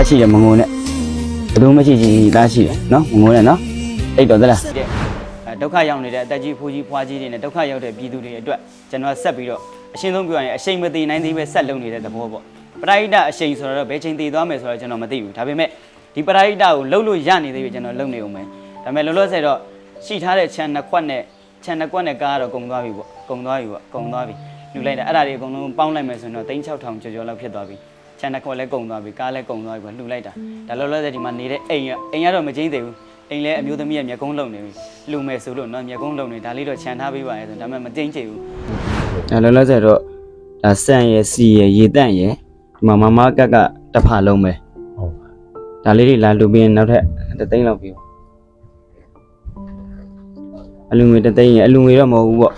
သားရှိတယ်မငုံနဲ့ဘယ်သူမှရှိချင်သားရှိတယ်နော်မငုံနဲ့နော်အဲ့တော့သလားဒုက္ခရောက်နေတဲ့အတက်ကြီးဖိုးကြီးဖွားကြီးတွေနဲ့ဒုက္ခရောက်တဲ့ပြည်သူတွေအတွက်ကျွန်တော်ဆက်ပြီးတော့အရှင်းဆုံးပြောရရင်အရှိန်မသေးနိုင်သေးပဲဆက်လုပ်နေတဲ့သဘောပေါ့ပရိဒအရှိန်ဆိုတော့ဘယ်ချိန်တည်သွားမယ်ဆိုတော့ကျွန်တော်မသိဘူးဒါပေမဲ့ဒီပရိဒကိုလှုပ်လို့ရနေသေးပြီကျွန်တော်လှုပ်နေအောင်မယ်ဒါပေမဲ့လောလောဆယ်တော့ရှိထားတဲ့ခြံနှစ်ခွက်နဲ့ခြံနှစ်ခွက်နဲ့ကားတော့ကုန်သွားပြီပေါ့ကုန်သွားပြီပေါ့ကုန်သွားပြီလူလိုက်တာအဲ့ဒါတွေအကုန်လုံးပေါင်းလိုက်မယ်ဆိုရင်တော့3600ကျော်ကျော်လောက်ဖြစ်သွားပြီ ချန်နယ်ခွက်လည်းကုန်သွားပြီကားလည်းကုန်သွားပြီပေါ့လှူလိုက်တာဒါလောလောဆယ်ဒီမှာနေတဲ့အိမ်ရအိမ်ကတော့မကျင်းသေးဘူးအိမ်လည်းအမျိုးသမီးရဲ့မျက်ကုံးလုံနေပြီလှူမယ်ဆိုလို့နော်မျက်ကုံးလုံနေဒါလေးတော့ခြံထားပေးပါရဲ့ဆိုဒါပေမဲ့မကျင်းချေဘူးဒါလောလောဆယ်တော့ဒါဆန်ရယ်စီရယ်ရေတန့်ရယ်ဒီမှာမမကက်ကတစ်ဖာလုံးပဲဟုတ်ဒါလေးတွေလာလှူပြီးရင်နောက်ထပ်တစ်သိန်းလောက်ပြီးအလူငွေတစ်သိန်းရယ်အလူငွေတော့မဟုတ်ဘူးပေါ့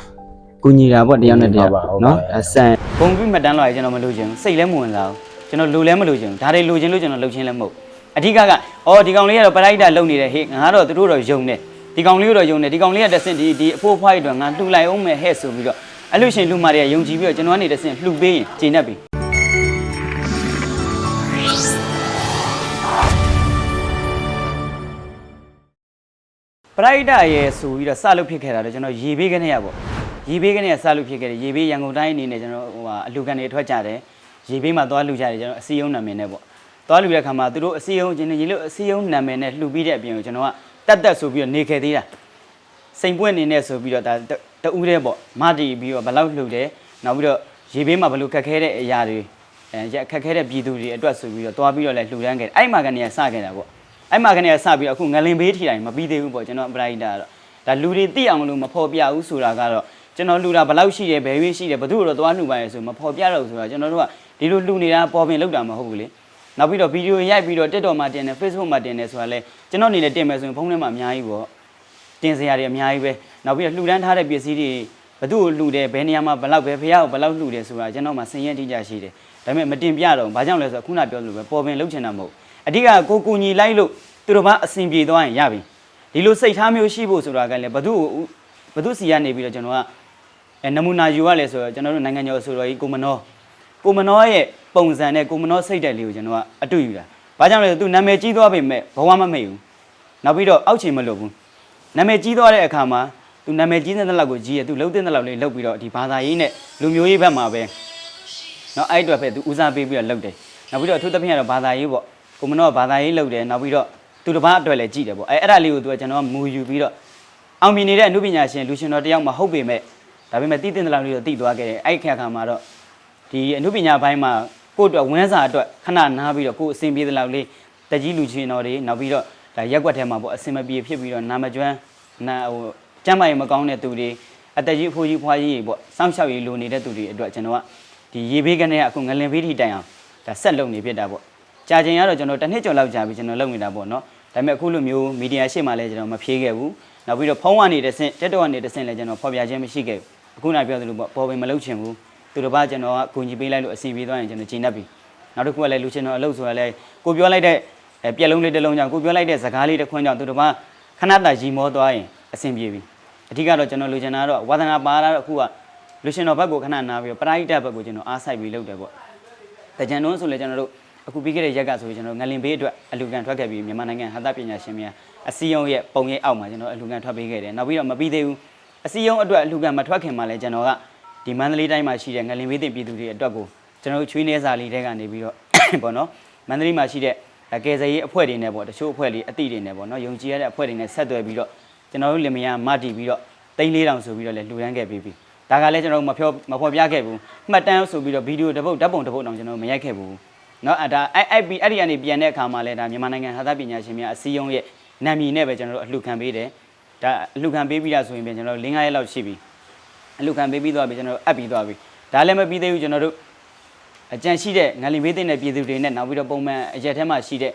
ကူညီတာပေါ့တယောက်နဲ့တယောက်နော်ဒါဆန်ပုံပြီးမှတ်တမ်းလောက်ရကျွန်တော်မလို့ချင်ဘူးစိတ်လည်းမဝင်စားဘူး ကျွန်တော်လူလည်းမလို့ချင်ဘူးဒါတွေလူချင်လို့ကျွန်တော်လှုပ်ချင်းလည်းမဟုတ်အဓိကကအော်ဒီကောင်လေးကတော့ပရိုက်တာလုံနေတယ်ဟေ့ငါတော့သူတို့တော့ယုံတယ်ဒီကောင်လေးကတော့ယုံတယ်ဒီကောင်လေးကတဆင့်ဒီဒီအဖိုးဖွားရတော့ငါလှူလိုက်အောင်မယ်ဟဲ့ဆိုပြီးတော့အဲ့လို့ရှင်လူမာတွေကယုံကြည်ပြီးတော့ကျွန်တော်ကနေတဆင့်လှူပေးရင်ကျေနပ်ပြီပရိုက်တာရဲ့ဆိုပြီးတော့စလုပ်ဖြစ်ခဲ့တာတော့ကျွန်တော်ရေဘေးကနေရပေါ့ရေဘေးကနေရစလုပ်ဖြစ်ခဲ့တယ်ရေဘေးရန်ကုန်တိုင်းအနေနဲ့ကျွန်တော်ဟိုဟာအလူကန်တွေထွက်ကြတယ် ရေဘေးမှာသွားလှူကြတယ်ကျွန်တော်အစီယုံနာမည်နဲ့ပေါ့သွားလှူတဲ့ခါမှာသူတို့အစီယုံချင်းရေလို့အစီယုံနာမည်နဲ့လှူပြီးတဲ့အပြင်ကိုကျွန်တော်ကတက်တက်ဆိုပြီးတော့နေခဲ့သေးတာစိန်ပွင့်နေနဲ့ဆိုပြီးတော့ဒါတဦးတည်းပေါ့မတီးပြီးတော့ဘယ်လောက်လှူတယ်နောက်ပြီးတော့ရေဘေးမှာဘယ်လိုခက်ခဲတဲ့အရာတွေအဲရခက်ခဲတဲ့ပြည်သူတွေအတွက်ဆိုပြီးတော့သွားပြီးတော့လဲလှူဒန်းခဲ့တယ်အဲ့မှာကနေရစခဲ့တာပေါ့အဲ့မှာကနေစပြီးတော့အခုငလင်ဘေးထိတိုင်းမပြီးသေးဘူးပေါ့ကျွန်တော်ပရိုက်တာကတော့ဒါလူတွေသိအောင်လို့မဖော်ပြဘူးဆိုတာကတော့ ကျွန်တော်လူတာဘယ်လောက်ရှိတယ်ဘယ်ရွေးရှိတယ်ဘသူ့တော့သွားလှူပါရဲဆိုမဖော်ပြတော့ဆိုတော့ကျွန်တော်တို့ကဒီလိုလှူနေတာပေါ်ပင်လောက်တာမဟုတ်ဘူးလေနောက်ပြီးတော့ဗီဒီယိုရိုက်ပြီးတော့ TikTok မှာတင်တယ် Facebook မှာတင်တယ်ဆိုတာလဲကျွန်တော်အနေနဲ့တင်မယ်ဆိုရင်ဖုန်းထဲမှာအများကြီးပေါ့တင်စရာတွေအများကြီးပဲနောက်ပြီးတော့လှူဒန်းထားတဲ့ပစ္စည်းတွေဘသူ့ကိုလှူတယ်ဘယ်နေရာမှာဘယ်လောက်ပဲဖះကိုဘယ်လောက်လှူတယ်ဆိုတာကျွန်တော်မှစင်ရင်တိကျရှိတယ်ဒါပေမဲ့မတင်ပြတော့ဘူးဘာကြောင့်လဲဆိုတော့ခုနပြောသလိုပဲပေါ်ပင်လှုပ်ချင်တာမဟုတ်ဘူးအဓိကကိုကူညီလိုက်လို့သူတို့ကအဆင်ပြေသွားရင်ရပြီဒီလိုစိတ်ထားမျိုးရှိဖို့ဆိုတာကလည်းဘသူ့ကိုဘသူ့စီကနေပြီးတော့ကျွန်တော်က အဲနမူနာယူရလဲဆိုတော့ကျွန်တော်တို့နိုင်ငံကျော်ဆိုတော့ဒီကိုမနောကိုမနောရဲ့ပုံစံနဲ့ကိုမနောစိတ်တဲ့လေးကိုကျွန်တော်ကအတူယူတာဘာကြောင့်လဲဆိုသူနာမည်ကြီးသွားပေမဲ့ဘဝမမိတ်ဘူးနောက်ပြီးတော့အောက်ချင်မလို့ဘူးနာမည်ကြီးသွားတဲ့အခါမှာသူနာမည်ကြီးတဲ့လောက်ကိုကြီးရသူလှုပ်တဲ့လောက်လေးလှုပ်ပြီးတော့ဒီဘာသာရေးနဲ့လူမျိုးရေးဘက်မှာပဲနော်အဲ့အတွက်ပဲသူဦးစားပေးပြီးတော့လှုပ်တယ်နောက်ပြီးတော့အထူးသဖြင့်ကတော့ဘာသာရေးပေါ့ကိုမနောကဘာသာရေးလှုပ်တယ်နောက်ပြီးတော့သူတစ်ပါးအတွက်လည်းကြည့်တယ်ပေါ့အဲအဲ့ဒါလေးကိုသူကကျွန်တော်ကမူယူပြီးတော့အောင်မြင်နေတဲ့အမှုပညာရှင်လူရှင်တော်တယောက်မဟုတ်ပေမဲ့ ဒါပေမဲ့တည်တင်တဲ့လောက်လေးတော့တည်သွားခဲ့တယ်အဲ့ခက်ခါမှာတော့ဒီအမှုပညာဘိုင်းမှာကိုယ့်အတွက်ဝန်းစာအတွက်ခဏနားပြီးတော့ကိုယ်အဆင်ပြေတဲ့လောက်လေးတကြီးလူရှင်တော်တွေနောက်ပြီးတော့ဒါရက်ွက်ထဲမှာပေါ့အဆင်မပြေဖြစ်ပြီးတော့နာမကျွမ်းနာဟိုကျမ်းမာရေးမကောင်းတဲ့သူတွေအသက်ကြီးအဖိုးကြီးဖွားကြီးတွေပေါ့စောင့်ရှောက်ရေးလိုနေတဲ့သူတွေအတွက်ကျွန်တော်ကဒီရေဘေးကနေကအခုငလင်ဘေးထိတိုင်အောင်ဒါဆက်လုပ်နေဖြစ်တာပေါ့ကြာချိန်ကတော့ကျွန်တော်တစ်နှစ်ကျော်လောက်ကြာပြီကျွန်တော်လုပ်နေတာပေါ့နော်ဒါပေမဲ့အခုလိုမျိုးမီဒီယာရှေ့မှာလည်းကျွန်တော်မဖြေခဲ့ဘူးနောက်ပြီးတော့ဖုန်းကနေတဆင့်တက်တော့ကနေတဆင့်လည်းကျွန်တော်ဖော်ပြခြင်းမရှိခဲ့ဘူး အခုနပြောသလိုပေါ့ပေါ်ပင်မလုပ်ချင်ဘူးသူတို့ဘာကျွန်တော်ကဂုဏ်ကြီးပေးလိုက်လို့အစီပေးသွားရင်ကျွန်တော်ဂျင်းတ်ပြီနောက်တစ်ခုကလည်းလူချင်းတော်အလုပ်ဆိုတာလည်းကိုပြောလိုက်တဲ့အဲပြက်လုံးလေးတစ်လုံးကြောင့်ကိုပြောလိုက်တဲ့စကားလေးတစ်ခွန်းကြောင့်သူတို့ဘာခဏတာရီမောသွားရင်အဆင်ပြေပြီအဓိကတော့ကျွန်တော်လူချင်တာကတော့ဝါသနာပါတာတော့အခုကလူရှင်တော်ဘက်ကိုခဏနာပြီးတော့ပရိဒတ်ဘက်ကိုကျွန်တော်အားစိုက်ပြီးလုပ်တယ်ပေါ့တကြံတွန်းဆိုလည်းကျွန်တော်တို့အခုပြီးခဲ့တဲ့ရက်ကဆိုရင်ကျွန်တော်ငလင်ဘေးအတွက်အလူကန်ထွက်ခဲ့ပြီးမြန်မာနိုင်ငံဟာသပညာရှင်များအစည်းအရုံးရဲ့ပုံရိပ်အောက်မှာကျွန်တော်အလူကန်ထွက်ပေးခဲ့တယ်နောက်ပြီးတော့မပြီးသေးဘူး အစည်းအရုံးအတွက်အလူကန်မထွက်ခင်မှာလည်းကျွန်တော်ကဒီမန္တလေးတိုင်းမှာရှိတဲ့ငလင်ဘေးတင်ပြည်သူတွေအတွက်ကိုကျွန်တော်ချွေးနေစာလေးတဲကနေပြီးတော့ ပေါ့နော်မန္တလေးမှာရှိတဲ့ကယ်ဆယ်ရေးအဖွဲ့တွေနဲ့ပေါ့တချို့အဖွဲ့လေးအတိတွေနဲ့ပေါ့နော်ယုံကြည်ရတဲ့အဖွဲ့တွေနဲ့ဆက်သွယ်ပြီးတော့ကျွန်တော်တို့လင်မယားမတီးပြီးတော့တိန်းလေးတောင်ဆိုပြီးတော့လည်းလှူဒန်းခဲ့ပြီးပြီဒါကလည်းကျွန်တော်တို့မပြောမဖော်ပြခဲ့ဘူးမှတ်တမ်းဆိုပြီးတော့ဗီဒီယိုတစ်ပုတ်ဓာတ်ပုံတစ်ပုတ်တောင်ကျွန်တော်မရိုက်ခဲ့ဘူး เนาะအဲဒါအဲ့အဲ့ပြီးအဲ့ဒီကနေပြန်တဲ့အခါမှာလဲဒါမြန်မာနိုင်ငံဟာသပညာရှင်များအစည်းအရုံးရဲ့နာမည်နဲ့ပဲကျွန်တော်တို့အလှူခံပေးတယ် ဒါအလှူခံပေးပြီးတာဆိုရင်ပြန်ကျွန်တော်တို့၄၅ရက်လောက်ရှိပြီအလှူခံပေးပြီးသွားပြီကျွန်တော်တို့အပ်ပြီးသွားပြီဒါလည်းမပြီးသေးဘူးကျွန်တော်တို့အကြံရှိတဲ့ငလင်ဘေးသိတဲ့ပြည်သူတွေနဲ့နောက်ပြီးတော့ပုံမှန်အရက်ထဲမှာရှိတဲ့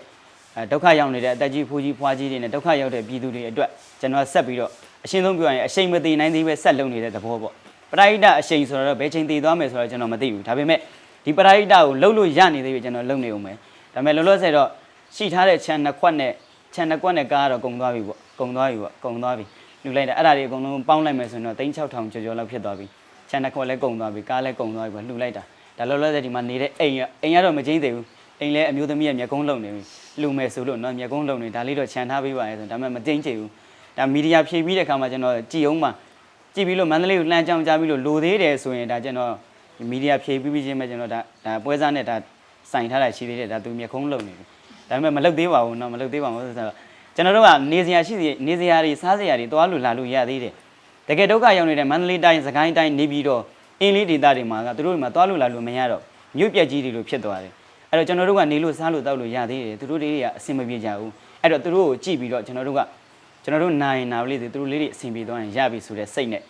အဲဒုက္ခရောက်နေတဲ့အတက်ကြီးဖိုးကြီးဖွားကြီးတွေနဲ့ဒုက္ခရောက်တဲ့ပြည်သူတွေအတွက်ကျွန်တော်ဆက်ပြီးတော့အရှင်းဆုံးပြောရရင်အရှိန်မသေးနိုင်သေးပဲဆက်လုပ်နေတဲ့သဘောပေါ့ပရိဒအရှိန်ဆိုတော့ဘယ်ချိန်တည်သွားမယ်ဆိုတော့ကျွန်တော်မသိဘူးဒါပေမဲ့ဒီပရိဒကိုလှုပ်လို့ရနေသေးပြီကျွန်တော်လှုပ်နေအောင်မယ်ဒါပေမဲ့လောလောဆယ်တော့ရှိထားတဲ့ခြံနှစ်ခွက်နဲ့ခြံနှစ်ခွက်နဲ့ကားတော့ကုန်သွားပြီပေါ့ ကုန်သွားပြီပေါ့ကုန်သွားပြီလူလိုက်တာအဲ့ဒါတွေအကုန်လုံးပေါင်းလိုက်မယ်ဆိုရင်တော့36000ကျော်ကျော်လောက်ဖြစ်သွားပြီခြံတစ်ခွက်လည်းကုန်သွားပြီကားလည်းကုန်သွားပြီပေါ့လှူလိုက်တာဒါလောလောဆယ်ဒီမှာနေတဲ့အိမ်ကအိမ်ကတော့မကျင်းသေးဘူးအိမ်လည်းအမျိုးသမီးကမျက်ကုံးလုံနေပြီလှူမယ်ဆိုလို့နော်မျက်ကုံးလုံနေဒါလေးတော့ခြံထားပေးပါရဲ့ဆိုဒါမှမကျင်းချေဘူးဒါမီဒီယာဖြည့်ပြီးတဲ့အခါမှာကျွန်တော်ကြည်အောင်မှာကြည်ပြီးလို့မန္တလေးကိုလှမ်းကြောင်ကြားပြီးလို့လိုသေးတယ်ဆိုရင်ဒါကျွန်တော်မီဒီယာဖြည့်ပြီးပြီးချင်းပဲကျွန်တော်ဒါဒါပွဲစားနဲ့ဒါစိုင်ထားတာရှိသေးတယ်ဒါသူမျက်ကုံးလုံနေပြီဒါပေမဲ့မလုတ်သေးပါဘူးနော်မလုတ်သေးပါဘူးဆိုတော့ ကျွန်တော်တို့ကနေစရာရှိစီနေစရာတွေစားစရာတွေသွားလို့လာလို့ရသေးတယ်တကယ်ဒုက္ခရောက်နေတဲ့မန္တလေးတိုင်းစကိုင်းတိုင်းနေပြီးတော့အင်းလေးဒေသတွေမှာကသူတို့တွေမှာသွားလို့လာလို့မရတော့မြို့ပြက်ကြီးတွေလိုဖြစ်သွားတယ်အဲ့တော့ကျွန်တော်တို့ကနေလို့စားလို့တောက်လို့ရသေးတယ်သူတို့တွေကအဆင်မပြေကြဘူးအဲ့တော့သူတို့ကိုကြည့်ပြီးတော့ကျွန်တော်တို့ကကျွန်တော်တို့နိုင်နာလေးတွေသူတို့လေးတွေအဆင်ပြေသွားရင်ရပြီဆိုတဲ့စိတ်နဲ့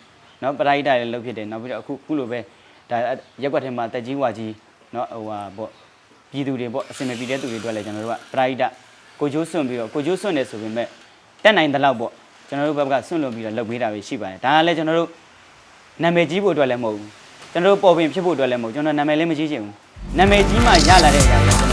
နော်ပရိုက်တာလည်းလုပ်ဖြစ်တယ်နောက်ပြီးတော့အခုခုလိုပဲဒါရက်ွက်ထဲမှာတက်ကြီးဝါကြီးနော်ဟိုဟာပေါ့ပြည်သူတွေပေါ့အဆင်မပြေတဲ့သူတွေအတွက်လည်းကျွန်တော်တို့ကပရိုက်တာ ကိုကျိုးစွန့်ပြီးတော့ကိုကျိုးစွန့်တယ်ဆိုပေမဲ့တက်နိုင်တဲ့လောက်ပေါ့ကျွန်တော်တို့ဘက်ကစွန့်လွန်ပြီးတော့လုပ်ပေးတာပဲရှိပါတယ်ဒါကလည်းကျွန်တော်တို့နာမည်ကြီးဖို့အတွက်လည်းမဟုတ်ဘူးကျွန်တော်တို့ပေါ်ပင်ဖြစ်ဖို့အတွက်လည်းမဟုတ်ကျွန်တော်နာမည်လည်းမကြီးချင်ဘူးနာမည်ကြီးမှရလာတဲ့အရာတွေကျွန်